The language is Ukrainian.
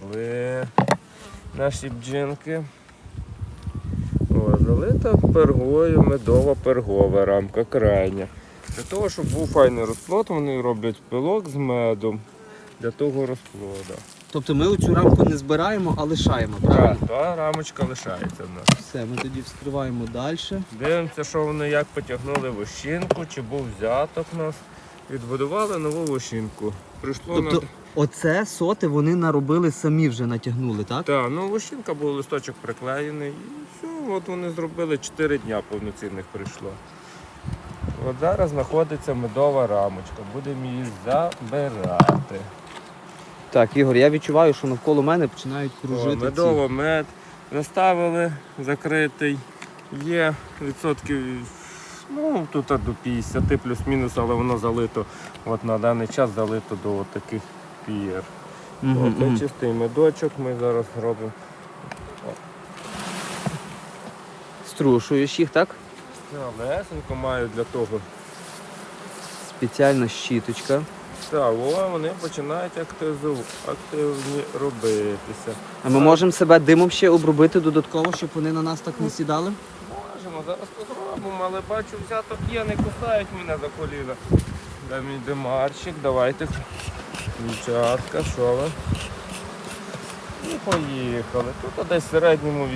пішли наші бджінки. О, залита пергою, медова пергова рамка крайня. Для того, щоб був файний розплод, вони роблять пилок з медом для того розплода. Тобто ми оцю рамку не збираємо, а лишаємо, Так, правильно? та рамочка лишається в нас. Все, ми тоді вскриваємо далі. Дивимося, що вони як потягнули вощинку, чи був взяток у нас. Відбудували нову вощинку. Прийшло Тобто на. оце соти вони наробили самі вже натягнули, так? Так, ну вощинка був листочок приклеєний. І все, от вони зробили 4 дня повноцінних прийшло. От зараз знаходиться медова рамочка. Будемо її забирати. Так, Ігор, я відчуваю, що навколо мене починають О, кружити. ці. медово, мед. Заставили закритий. Є відсотків, ну тут до 50 плюс-мінус, але воно залито. От на даний час залито до таких пір. Мгм, Оце мгм. чистий медочок ми зараз робимо. Струшуєш їх, так? Все, маю для того. Спеціальна щіточка. Так, о, вони починають активзу, активні робитися. А ми можемо себе димом ще обробити додатково, щоб вони на нас так не сідали? Можемо, зараз спробуємо, але бачу, взяток є, кусають мене за коліна. Де мій димарчик, давайте. Дівчатка, що ви? І поїхали. Тут десь в середньому